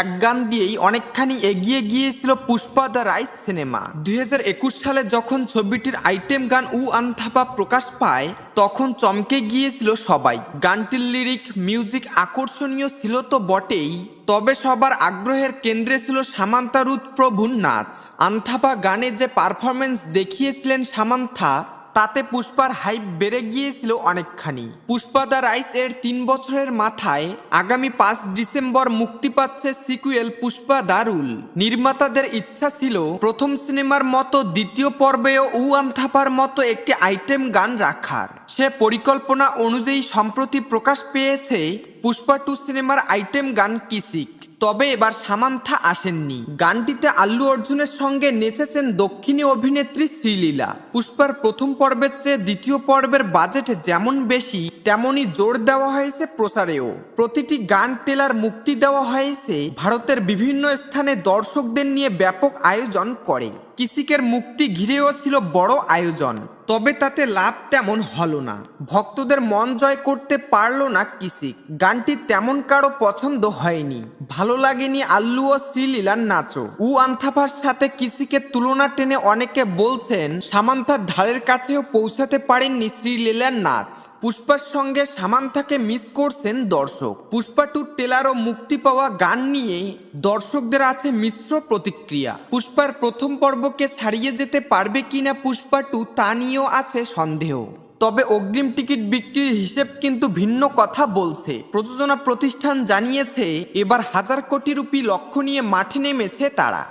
এক গান দিয়েই অনেকখানি এগিয়ে গিয়েছিল পুষ্পা দ্য রাইস সিনেমা। দু হাজার একুশ সালে যখন ছবিটির আইটেম গান উ আন্থাপা প্রকাশ পায়, তখন চমকে গিয়েছিল সবাই। গানটির লিরিক, মিউজিক আকর্ষণীয় ছিল তো বটেই, তবে সবার আগ্রহের কেন্দ্রে ছিল সামান্তা রুত প্রভুর নাচ। আন্থাপা গানে যে পারফরমেন্স দেখিয়েছিলেন সামান্থা তাতে পুষ্পার হাইপ বেড়ে গিয়েছিল অনেকখানি। পুষ্পা দ্য রাইস এর তিন বছরের মাথায় আগামী পাঁচ ডিসেম্বর মুক্তি পাচ্ছে সিকুয়েল পুষ্পা দারুল। নির্মাতাদের ইচ্ছা ছিল প্রথম সিনেমার মতো দ্বিতীয় পর্বেও উ আমথাপার মতো একটি আইটেম গান রাখার। সে পরিকল্পনা অনুযায়ী সম্প্রতি প্রকাশ পেয়েছে পুষ্পা টু সিনেমার আইটেম গান কিসিক। তবে এবার সামান্থা আসেননি। গানটিতে আল্লু অর্জুনের সঙ্গে নেচেছেন দক্ষিণী অভিনেত্রী শ্রীলীলা। পুষ্পার প্রথম পর্বের চেয়ে দ্বিতীয় পর্বের বাজেট যেমন বেশি, তেমনই জোর দেওয়া হয়েছে প্রচারেও। প্রতিটি গান টেলার মুক্তি দেওয়া হয়েছে ভারতের বিভিন্ন স্থানে দর্শকদের নিয়ে ব্যাপক আয়োজন করে। কিসিকের মুক্তি ঘিরেও ছিল বড় আয়োজন, তবে তাতে লাভ তেমন হলো না। ভক্তদের মন জয় করতে পারল না কিসিক। গানটি তেমন কারও পছন্দ হয়নি। ভালো লাগেনি আল্লু ও শ্রীলীলার নাচও। উ আন্থাফার সাথে কিসিকের তুলনা টেনে অনেকে বলছেন সামান্থার ধারের কাছেও পৌঁছাতে পারেননি শ্রীলীলার নাচ। পুষ্পার সঙ্গে সামান্থাকে মিস করছেন দর্শক। পুষ্পা টু টেলারও মুক্তি পাওয়া গান নিয়ে দর্শকদের আছে মিশ্র প্রতিক্রিয়া। পুষ্পার প্রথম পর্বকে ছাড়িয়ে যেতে পারবে কিনা পুষ্পা টু তা নিয়েও আছে সন্দেহ। তবে অগ্রিম টিকিট বিক্রির হিসেব কিন্তু ভিন্ন কথা বলছে। প্রযোজনা প্রতিষ্ঠান জানিয়েছে, এবার হাজার কোটি রুপি লক্ষ্য নিয়ে মাঠে নেমেছে তারা।